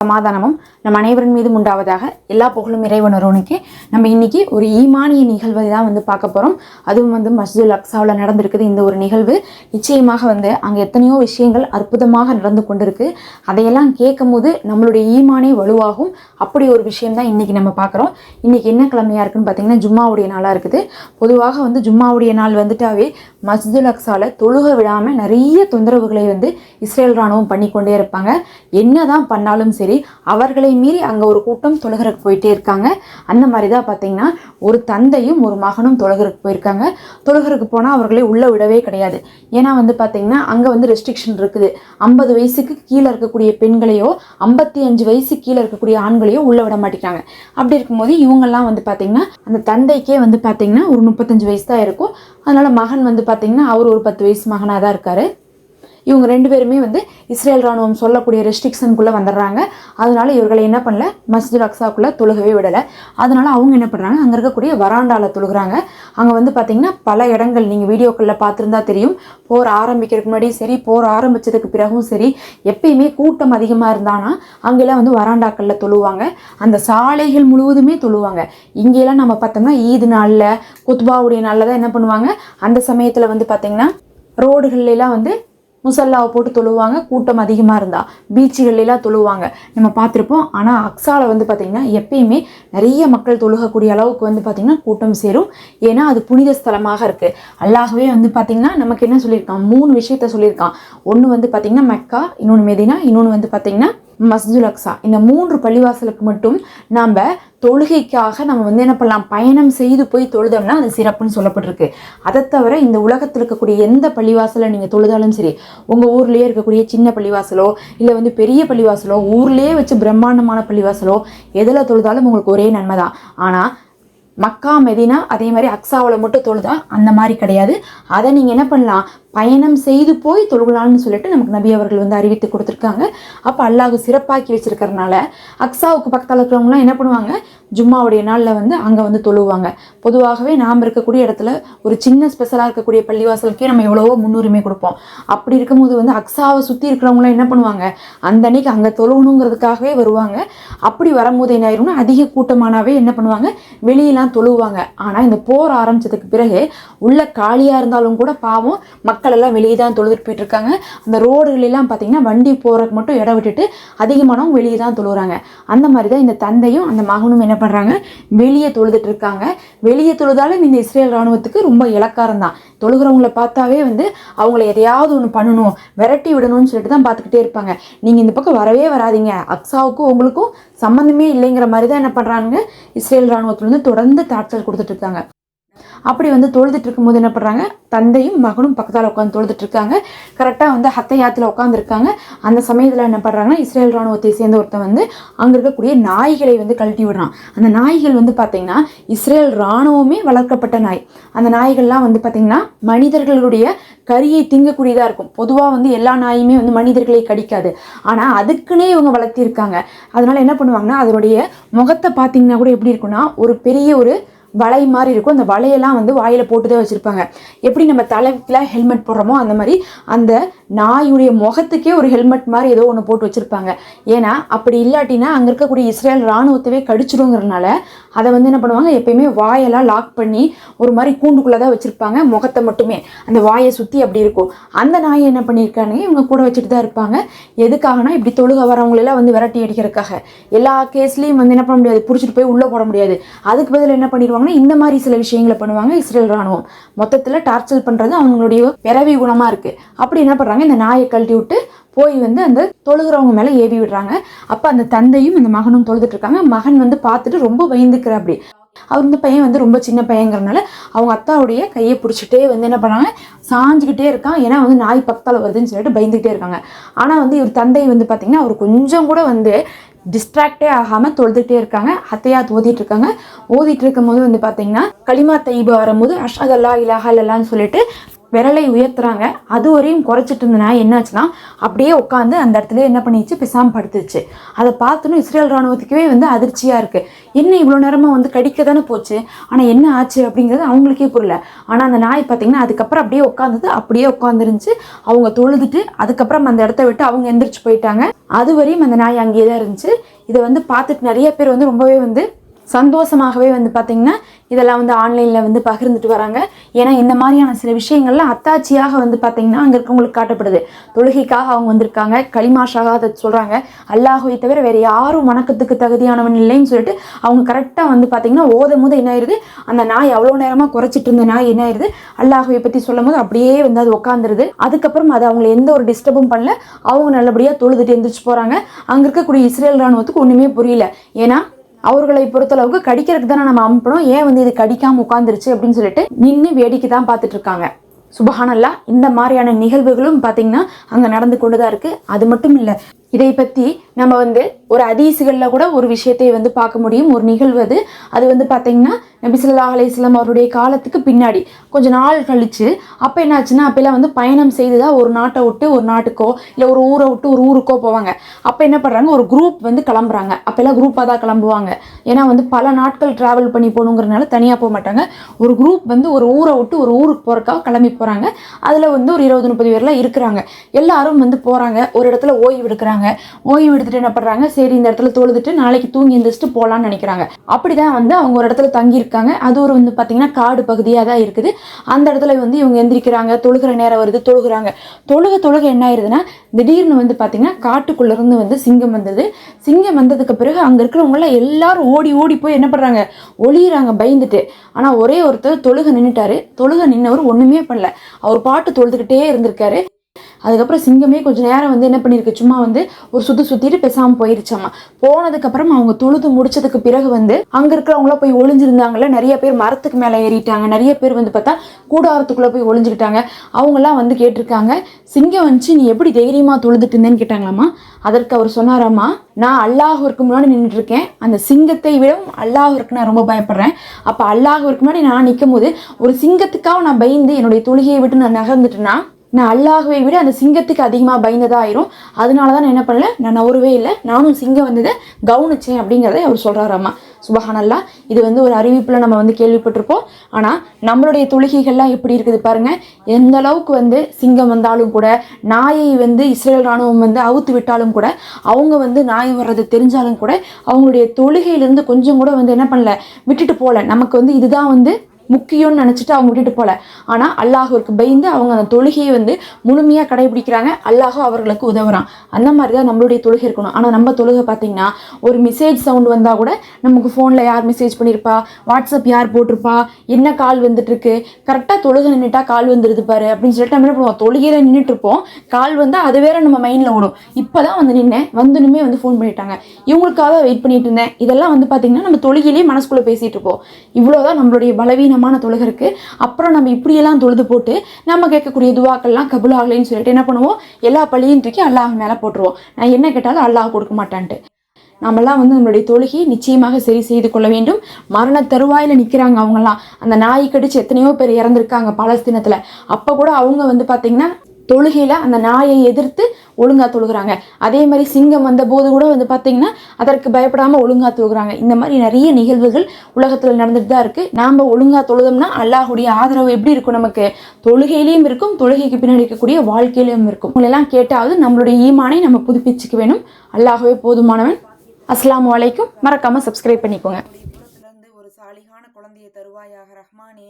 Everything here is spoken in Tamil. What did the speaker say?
சமாதானமும் நம் அனைவரின் மீதும் உண்டாவதாக எல்லா புகழும் இறைவன் ஒருவனுக்கே நம்ம இன்னைக்கு ஒரு ஈமானிய நிகழ்வை தான் வந்து பார்க்க போகிறோம் அதுவும் வந்து மஸ்ஜிதுல் அக்ஸாவில் நடந்திருக்குது இந்த ஒரு நிகழ்வு. நிச்சயமாக வந்து அங்கே எத்தனையோ விஷயங்கள் அற்புதமாக நடந்து கொண்டிருக்கு. அதையெல்லாம் கேட்கும் போது நம்மளுடைய ஈமானே வலுவாகும். அப்படி ஒரு விஷயம் தான் இன்றைக்கி நம்ம பார்க்குறோம். இன்றைக்கி என்ன கிழமையாக இருக்குன்னு பார்த்தீங்கன்னா ஜும்மாவுடைய நாளாக இருக்குது. பொதுவாக வந்து ஜும்மாவுடைய நாள் வந்துட்டாவே மஸ்ஜிதுல் அக்ஸாவில் தொழுக விடாமல் நிறைய தொந்தரவுகளை வந்து இஸ்ரேல் ராணுவம் பண்ணிக்கொண்டே இருப்பாங்க. என்ன தான் பண்ணாலும் சரி சரி அவர்களை மீறி அங்கே ஒரு கூட்டம் தொழுகிறக்கு போயிட்டே இருக்காங்க. அந்த மாதிரி தான் பார்த்தீங்கன்னா ஒரு தந்தையும் ஒரு மகனும் தொழுகிறக்கு போயிருக்காங்க. தொழுகிறக்கு போனால் அவர்களை உள்ளே விடவே கிடையாது. ஏன்னா வந்து பார்த்தீங்கன்னா அங்கே வந்து ரெஸ்ட்ரிக்ஷன் இருக்குது. ஐம்பது வயசுக்கு கீழே இருக்கக்கூடிய பெண்களையோ ஐம்பத்தி அஞ்சு வயசு கீழே இருக்கக்கூடிய ஆண்களையோ உள்ளே விட மாட்டேங்கிறாங்க. அப்படி இருக்கும்போது இவங்கெல்லாம் வந்து பார்த்தீங்கன்னா அந்த தந்தைக்கே வந்து பார்த்தீங்கன்னா ஒரு முப்பத்தஞ்சு வயசு தான் இருக்கும். அதனால் மகன் வந்து பார்த்தீங்கன்னா அவர் ஒரு பத்து வயசு மகனாக தான் இருக்காரு. இவங்க ரெண்டு பேருமே வந்து இஸ்ரேல் ராணுவம் சொல்லக்கூடிய ரெஸ்ட்ரிக்ஷனுக்குள்ளே வந்துடுறாங்க. அதனால இவர்களை என்ன பண்ணல? மஸ்ஜித் அக்ஸாக்குள்ளே தொழுகவே விடலை. அதனால அவங்க என்ன பண்ணுறாங்க அங்கே இருக்கக்கூடிய வராண்டாவில் தொழுகிறாங்க. அங்கே வந்து பார்த்தீங்கன்னா பல இடங்கள் நீங்கள் வீடியோக்களில் பார்த்துருந்தா தெரியும். போர் ஆரம்பிக்கிறதுக்கு முன்னாடியும் சரி போர் ஆரம்பித்ததுக்கு பிறகும் சரி எப்பயுமே கூட்டம் அதிகமாக இருந்தானா அங்கெல்லாம் வந்து வராண்டாக்களில் தொழுவாங்க. அந்த சாலைகள் முழுவதுமே தொழுவாங்க. இங்கெல்லாம் நம்ம பார்த்தோம்னா ஈது நாளில் குத்பாவுடைய நாளில் தான் என்ன பண்ணுவாங்க? அந்த சமயத்தில் வந்து பார்த்தீங்கன்னா ரோடுகள்லாம் வந்து முசல்லாவை போட்டு தொழுவாங்க கூட்டம் அதிகமாக இருந்தால் பீச்சுகள்லாம் தொழுவாங்க. நம்ம பார்த்துருப்போம். ஆனால் அக்ஸாவில் வந்து பார்த்திங்கன்னா எப்பயுமே நிறைய மக்கள் தொழுகக்கூடிய அளவுக்கு வந்து பார்த்திங்கன்னா கூட்டம் சேரும். ஏன்னா அது புனித ஸ்தலமாக இருக்குது அல்லாகவே வந்து பார்த்திங்கன்னா நமக்கு என்ன சொல்லியிருக்கான்? மூணு விஷயத்த சொல்லியிருக்கான். ஒன்று வந்து பார்த்திங்கன்னா மெக்கா இன்னொன்று மெதினா இன்னொன்று வந்து பார்த்திங்கன்னா மஸ்ஜுல் அக்ஸா. இந்த மூன்று பள்ளிவாசலுக்கு மட்டும் நாம் தொழுகைக்காக நம்ம வந்து என்ன பண்ணலாம்? பயணம் செய்து போய் தொழுதோம்னா அது சிறப்புன்னு சொல்லப்பட்டிருக்கு. அதை தவிர இந்த உலகத்தில் இருக்கக்கூடிய எந்த பள்ளிவாசலை நீங்கள் தொழுதாலும் சரி உங்கள் ஊர்லேயே இருக்கக்கூடிய சின்ன பள்ளிவாசலோ இல்லை வந்து பெரிய பள்ளிவாசலோ ஊர்லேயே வச்சு பிரம்மாண்டமான பள்ளிவாசலோ எதில் தொழுதாலும் உங்களுக்கு ஒரே நன்மை தான். ஆனால் மக்கா மெதினா அதே மாதிரி அக்ஸாவில் மட்டும் தொழுதா அந்த மாதிரி கிடையாது. அதை நீங்கள் என்ன பண்ணலாம்? பயணம் செய்து போய் தொழுகலாம்னு சொல்லிட்டு நமக்கு நபி அவர்கள் வந்து அறிவித்து கொடுத்துருக்காங்க. அப்போ அல்லாஹ் சிறப்பாக்கி வச்சுருக்கறனால அக்ஸாவுக்கு பக்கத்தில் இருக்கிறவங்களாம் என்ன பண்ணுவாங்க? ஜும்மாவுடைய நாளில் வந்து அங்கே வந்து தொழுவாங்க. பொதுவாகவே நாம் இருக்கக்கூடிய இடத்துல ஒரு சின்ன ஸ்பெஷலாக இருக்கக்கூடிய பள்ளிவாசலுக்கே நம்ம எவ்வளவோ முன்னுரிமை கொடுப்போம். அப்படி இருக்கும்போது வந்து அக்ஸாவை சுற்றி இருக்கிறவங்களாம் என்ன பண்ணுவாங்க? அந்த அன்னைக்கு அங்கே தொழுகணுங்கிறதுக்காகவே வருவாங்க. அப்படி வரும்போது என்ன ஆயிரும்னா அதிக கூட்டமானாவே என்ன பண்ணுவாங்க? வெளியெல்லாம் தொழுவாங்க. ஆனால் இந்த போர் ஆரம்பிச்சதுக்கு பிறகு உள்ள காலியாக இருந்தாலும் கூட பாவம் மக்கள் எல்லாம் வெளியே தான் தொழுதுட்டு போயிட்டு இருக்காங்க அந்த ரோடுகளெல்லாம் பார்த்தீங்கன்னா வண்டி போகிறதுக்கு மட்டும் இடம் விட்டுட்டு அதிகமானவங்க வெளியே தான் தொழுகிறாங்க அந்த மாதிரி தான் இந்த தந்தையும் அந்த மகனும் என்ன பண்ணுறாங்க வெளியே தொழுதுட்டு இருக்காங்க வெளியே தொழுதாலும் இந்த இஸ்ரேல் ராணுவத்துக்கு ரொம்ப இலக்காரம் தான் தொழுகிறவங்கள பார்த்தாவே வந்து அவங்கள எதையாவது ஒன்று பண்ணணும் விரட்டி விடணும்னு சொல்லிட்டு தான் பார்த்துக்கிட்டே இருப்பாங்க. நீங்கள் இந்த பக்கம் வரவே வராதீங்க. அக்ஸாவுக்கும் உங்களுக்கும் சம்மந்தமே இல்லைங்கிற மாதிரி தான் என்ன பண்ணுறாங்க இஸ்ரேல் இராணுவத்துலேருந்து தொடர்ந்து டார்ச்சர் கொடுத்துட்டு இருக்காங்க அப்படி வந்து தொழுதுட்டு இருக்கும்போது என்ன பண்ணுறாங்க தந்தையும் மகனும் பக்கத்தால் உட்காந்து தொழுதுட்டு இருக்காங்க. கரெக்டாக வந்து ஹத்தையாத்தில் உட்காந்துருக்காங்க அந்த சமயத்தில் என்ன பண்ணுறாங்கன்னா இஸ்ரேல் ராணுவத்தை சேர்ந்த ஒருத்தன் வந்து அங்கே இருக்கக்கூடிய நாய்களை வந்து கழட்டி விடுறான். அந்த நாய்கள் வந்து பார்த்திங்கன்னா இஸ்ரேல் ராணுவமே வளர்க்கப்பட்ட நாய். அந்த நாய்கள்லாம் வந்து பார்த்திங்கன்னா மனிதர்களுடைய கரியை திங்கக்கூடியதாக இருக்கும். பொதுவாக வந்து எல்லா நாயுமே வந்து மனிதர்களை கடிக்காது. ஆனால் அதுக்குன்னே இவங்க வளர்த்திருக்காங்க. அதனால் என்ன பண்ணுவாங்கன்னா அதனுடைய முகத்தை பார்த்திங்கன்னா கூட எப்படி இருக்குன்னா ஒரு பெரிய ஒரு வலை மாதிரி இருக்கும். அந்த வலையெல்லாம் வந்து வாயில் போட்டு தான் வச்சுருப்பாங்க. எப்படி நம்ம தலைக்கெலாம் ஹெல்மெட் போடுறோமோ அந்த மாதிரி அந்த நாயுடைய முகத்துக்கே ஒரு ஹெல்மெட் மாதிரி ஏதோ ஒன்று போட்டு வச்சுருப்பாங்க. ஏன்னா அப்படி இல்லாட்டினா அங்கே இருக்கக்கூடிய இஸ்ரேல் இராணுவத்தவே கடிச்சிடுங்கிறனால அதை வந்து என்ன பண்ணுவாங்க? எப்பயுமே வாயெல்லாம் லாக் பண்ணி ஒரு மாதிரி கூண்டுக்குள்ளே தான் வச்சுருப்பாங்க முகத்தை மட்டுமே. அந்த வாயை சுற்றி அப்படி இருக்கும். அந்த நாயை என்ன பண்ணியிருக்காங்க இவங்க கூட வச்சுட்டு தான் இருப்பாங்க. எதுக்காகனா இப்படி தொழுக வரவங்களெல்லாம் வந்து விரட்டி அடிக்கிறதுக்காக. எல்லா கேஸ்லேயும் வந்து என்ன பண்ண முடியாது? பிடிச்சிட்டு போய் உள்ளே போட முடியாது. அதுக்கு பதில் என்ன பண்ணிடுவாங்கன்னா இந்த மாதிரி சில விஷயங்களை பண்ணுவாங்க இஸ்ரேல் ராணுவம். மொத்தத்தில் டார்ச்சர் பண்ணுறது அவங்களுடைய பிறவி குணமாக இருக்குது அப்படி என்ன பண்ணுறாங்க இந்த நாயை கழட்டி விட்டு போய் வந்து அந்த தொழுகிறவங்க மேலே ஏவி விடுறாங்க. அப்போ அந்த தந்தையும் அந்த மகனும் தொழுதுட்டு இருக்காங்க. மகன் வந்து பார்த்துட்டு ரொம்ப பயந்துக்கிற அப்படி. அவர் இந்த பையன் வந்து ரொம்ப சின்ன பையங்கிறனால அவங்க அத்தாவுடைய கையை பிடிச்சிட்டே வந்து என்ன பண்ணாங்க சாஞ்சிக்கிட்டே இருக்கான். ஏன்னா வந்து நாய் பக்கத்தால் வருதுன்னு சொல்லிட்டு பயந்துக்கிட்டே இருக்காங்க. ஆனால் வந்து இவர் தந்தை வந்து பார்த்திங்கன்னா அவர் கொஞ்சம் கூட வந்து டிஸ்ட்ராக்டே ஆகாமல் தொழுதுகிட்டே இருக்காங்க. அத்தையா ஓதிட்டு இருக்காங்க. ஓதிட்டு இருக்கும்போது வந்து பார்த்தீங்கன்னா களிமா தைபா வரும்போது அஷாதல்லா இலாஹா இல்லான்னு சொல்லிட்டு விரலை உயர்த்துறாங்க. அது வரையும் குறைச்சிட்டு இருந்த நாய் என்னாச்சுன்னா அப்படியே உட்காந்து அந்த இடத்துல என்ன பண்ணிச்சு பிசாம் படுத்துச்சு. அதை பார்த்தோன்னு இஸ்ரேல் ராணுவத்துக்கே வந்து அதிர்ச்சியாக இருக்குது என்ன இவ்வளோ நேரமாக வந்து கடிக்க தானே போச்சு? ஆனால் என்ன ஆச்சு அப்படிங்கிறது அவங்களுக்கே புரியல. ஆனால் அந்த நாய் பார்த்தீங்கன்னா அதுக்கப்புறம் அப்படியே உட்காந்துது அப்படியே உட்காந்துருந்துச்சு அவங்க தொழுதுட்டு அதுக்கப்புறம் அந்த இடத்த விட்டு அவங்க எந்திரிச்சு போயிட்டாங்க. அது வரையும் அந்த நாய் அங்கேயே தான் இருந்துச்சு. இதை வந்து பார்த்துட்டு நிறைய பேர் வந்து ரொம்பவே வந்து சந்தோஷமாகவே வந்து பார்த்திங்கன்னா இதெல்லாம் வந்து ஆன்லைனில் வந்து பகிர்ந்துட்டு வராங்க. ஏன்னா இந்த மாதிரியான சில விஷயங்கள்லாம் அத்தாட்சியாக வந்து பார்த்திங்கன்னா அங்கே இருக்கவங்களுக்கு காட்டப்படுது. தொழுகைக்காக அவங்க வந்திருக்காங்க. களிமாஷாக அதை சொல்கிறாங்க அல்லாஹுவை தவிர வேறு யாரும் வணக்கத்துக்கு தகுதியானவன் இல்லைன்னு சொல்லிட்டு அவங்க கரெக்டாக வந்து பார்த்திங்கன்னா ஓதும் போது என்ன ஆயிருது? அந்த நாய் அவ்வளோ நேரமாக குறைச்சிட்டு இருந்த நாய் என்ன ஆயிருது? அல்லாஹுவை பற்றி சொல்லும் போது அப்படியே வந்து அது உட்காந்துருது அதுக்கப்புறம் அது அவங்களை எந்த ஒரு டிஸ்டர்பும் பண்ணல. அவங்க நல்லபடியாக தொழுதுட்டு எந்திரிச்சு போகிறாங்க அங்கே இருக்கக்கூடிய இஸ்ரேல் ராணுவத்துக்கு ஒன்றுமே புரியல. ஏன்னா அவர்களை பொறுத்தளவுக்கு கடிக்கிறதுக்கு தானே நம்ம அனுப்பணும். ஏன் வந்து இது கடிக்காம உட்காந்துருச்சு அப்படின்னு சொல்லிட்டு நின்று வேடிக்கை தான் பார்த்துட்டு இருக்காங்க. சுபஹானல்லா இந்த மாதிரியான நிகழ்வுகளும் பார்த்தீங்கன்னா அங்கே நடந்து கொண்டு தான் இருக்குது அது மட்டும் இல்லை இதை பற்றி நம்ம வந்து ஒரு அதீசுகளில் கூட ஒரு விஷயத்தை வந்து பார்க்க முடியும். ஒரு நிகழ்வு அது அது வந்து பார்த்தீங்கன்னா நபி அலையம் அவருடைய காலத்துக்கு பின்னாடி கொஞ்சம் நாள் கழித்து அப்போ என்னாச்சுன்னா அப்போல்லாம் வந்து பயணம் செய்து தான் ஒரு நாட்டை விட்டு ஒரு நாட்டுக்கோ இல்லை ஒரு ஊரை விட்டு ஒரு ஊருக்கோ போவாங்க. அப்போ என்ன பண்ணுறாங்க ஒரு குரூப் வந்து கிளம்புறாங்க. அப்போல்லாம் குரூப்பாக தான் கிளம்புவாங்க. ஏன்னா வந்து பல நாட்கள் ட்ராவல் பண்ணி போகணுங்கிறனால தனியாக போக மாட்டாங்க. ஒரு குரூப் வந்து ஒரு ஊரை விட்டு ஒரு ஊருக்கு போகிறக்காக கிளம்பி போகிறாங்க அதில் வந்து ஒரு இருபது முப்பது பேர்லாம் இருக்கிறாங்க. எல்லாரும் வந்து போகிறாங்க ஒரு இடத்துல ஓய்வு எடுக்கிறாங்க. ஓய்வு எடுத்துட்டு என்ன பண்ணுறாங்க சரி இந்த இடத்துல தொழுதுட்டு நாளைக்கு தூங்கி எந்திரிச்சிட்டு போகலான்னு நினைக்கிறாங்க. அப்படி தான் வந்து அவங்க ஒரு இடத்துல தங்கியிருக்காங்க. அது ஒரு வந்து பார்த்திங்கன்னா காடு பகுதியாக தான் இருக்குது. அந்த இடத்துல வந்து இவங்க எந்திரிக்கிறாங்க. தொழுகிற நேரம் வருது தொழுகிறாங்க. தொழுக தொழுக என்ன ஆயிருதுன்னா திடீர்னு வந்து பார்த்திங்கன்னா காட்டுக்குள்ளேருந்து வந்து சிங்கம் வந்தது. சிங்கம் வந்ததுக்கு பிறகு அங்கே இருக்கிறவங்களாம் எல்லாரும் ஓடி ஓடி போய் என்ன பண்ணுறாங்க ஒளியிறாங்க பயந்துட்டு. ஆனால் ஒரே ஒருத்தர் தொழுக நின்றுட்டாரு தொழுக நின்னவர் ஒன்றுமே பண்ணல. அவர் பாட்டு தொழுதுகிட்டே இருந்திருக்காரு. அதுக்கப்புறம் சிங்கமே கொஞ்ச நேரம் வந்து என்ன பண்ணியிருக்கு? சும்மா வந்து ஒரு சுத்து சுத்திட்டு பேசாமல் போயிருச்சாமா. போனதுக்கப்புறம் அவங்க தொழுது முடிச்சதுக்கு பிறகு வந்து அங்கே இருக்கிறவங்களா போய் ஒளிஞ்சிருந்தாங்கல்ல நிறைய பேர் மரத்துக்கு மேலே ஏறிட்டாங்க. நிறைய பேர் வந்து பார்த்தா கூடாரத்துக்குள்ளே போய் ஒளிஞ்சுக்கிட்டாங்க. அவங்கெல்லாம் வந்து கேட்டிருக்காங்க சிங்கம் வந்துச்சு நீ எப்படி தைரியமாக தொழுதுட்டு இருந்தேன்னு கேட்டாங்களாமா அதற்கு அவர் சொன்னாராமா நான் அல்லாஹருக்கு முன்னாடி நின்றுட்டு இருக்கேன் அந்த சிங்கத்தை விடவும் அல்லாஹருக்கு நான் ரொம்ப பயப்படுறேன். அப்போ அல்லாஹருக்கு முன்னாடி நான் நிற்கும் போது ஒரு சிங்கத்துக்காக நான் பயந்து என்னுடைய தொழுகையை விட்டு நான் நகர்ந்துட்டேன்னா நான் அல்லாஹுவை விட அந்த சிங்கத்துக்கு அதிகமாக பயந்ததாக ஆயிரும். அதனால தான் நான் என்ன பண்ணல? நான் நவரவே இல்லை. நானும் சிங்கம் வந்ததை கவனிச்சேன் அப்படிங்கிறத அவர் சொல்கிறாராம்மா சுபஹானல்லா இது வந்து ஒரு அறிவிப்பில் நம்ம வந்து கேள்விப்பட்டிருப்போம். ஆனால் நம்மளுடைய தொழுகைகள்லாம் எப்படி இருக்குது பாருங்கள் எந்த அளவுக்கு வந்து சிங்கம் வந்தாலும் கூட நாயை வந்து இஸ்ரேல் ராணுவம் வந்து அவுத்து விட்டாலும் கூட அவங்க வந்து நாய் வர்றது தெரிஞ்சாலும் கூட அவங்களுடைய தொழுகையிலேருந்து கொஞ்சம் கூட வந்து என்ன பண்ணல விட்டுட்டு போகல. நமக்கு வந்து இதுதான் வந்து முக்கியம்னு நினச்சிட்டு அவங்க விட்டுட்டு போகல ஆனால் அல்லாஹுவிற்கு பயந்து அவங்க அந்த தொழுகையை வந்து முழுமையாக கடைபிடிக்கிறாங்க. அல்லாஹோ அவர்களுக்கு உதவுறான். அந்த மாதிரி தான் நம்மளுடைய தொழுகை இருக்கணும். ஆனால் நம்ம தொழுகை பார்த்தீங்கன்னா ஒரு மெசேஜ் சவுண்ட் வந்தால் கூட நமக்கு ஃபோனில் யார் மெசேஜ் பண்ணியிருப்பா வாட்ஸ்அப் யார் போட்டிருப்பா? என்ன கால் வந்துட்டுருக்கு? கரெக்டாக தொழுகை நின்றுட்டா கால் வந்துருது பாரு அப்படின்னு சொல்லிட்டு நம்ம என்ன பண்ணுவோம்? தொழுகையில் நின்றுட்டு இருப்போம். கால் வந்தால் அது வேற நம்ம மைண்டில் ஓடும். இப்போ தான் வந்து நின்னேன். வந்துனுமே வந்து ஃபோன் பண்ணிட்டாங்க. இவங்களுக்காக வெயிட் பண்ணிட்டு இருந்தேன். இதெல்லாம் வந்து பார்த்தீங்கன்னா நம்ம தொழுகையிலேயே மனசுக்குள்ளே பேசிகிட்டு இருப்போம். இவ்வளோதான் நம்மளுடைய பலவீனம். கடினமான தொழுகை இருக்குது அப்புறம் நம்ம இப்படியெல்லாம் தொழுது போட்டு நம்ம கேட்கக்கூடிய துவாக்கள்லாம் கபுல் ஆகலைன்னு சொல்லிட்டு என்ன பண்ணுவோம்? எல்லா பள்ளியும் தூக்கி அல்லாஹ் மேலே போட்டுருவோம். நான் என்ன கேட்டாலும் அல்லாஹ் கொடுக்க மாட்டான்ட்டு. நம்மளாம் வந்து நம்மளுடைய தொழுகையை நிச்சயமாக சரி செய்து கொள்ள வேண்டும். மரண தருவாயில் நிற்கிறாங்க அவங்கெல்லாம் அந்த நாய் கடிச்சு எத்தனையோ பேர் இறந்துருக்காங்க பாலஸ்தீனத்தில். அப்போ கூட அவங்க வந்து பார்த்திங்கன்னா தொழுகையில் அந்த நாயை எதிர்த்து ஒழுங்காக தொழுகிறாங்க. அதே மாதிரி சிங்கம் வந்த போது கூட வந்து பார்த்திங்கன்னா அதற்கு பயப்படாமல் ஒழுங்காக தொழுகிறாங்க. இந்த மாதிரி நிறைய நிகழ்வுகள் உலகத்தில் நடந்துட்டு தான் இருக்குது நாம் ஒழுங்காக தொழுதோம்னா அல்லாஹுடைய ஆதரவு எப்படி இருக்கும் நமக்கு? தொழுகையிலையும் இருக்கும் தொழுகைக்கு பின்னாடி இருக்கக்கூடிய வாழ்க்கையிலையும் இருக்கும். உங்களெல்லாம் கேட்டாவது நம்மளுடைய ஈமானை நம்ம புதுப்பிச்சுக்க வேணும். அல்லாஹுவே போதுமானவன். அஸ்லாம் அலைக்கும். மறக்காமல் சப்ஸ்கிரைப் பண்ணிக்கோங்க. ஒரு சாலிகான குழந்தையை தருவாயாக ரஹ்மானே.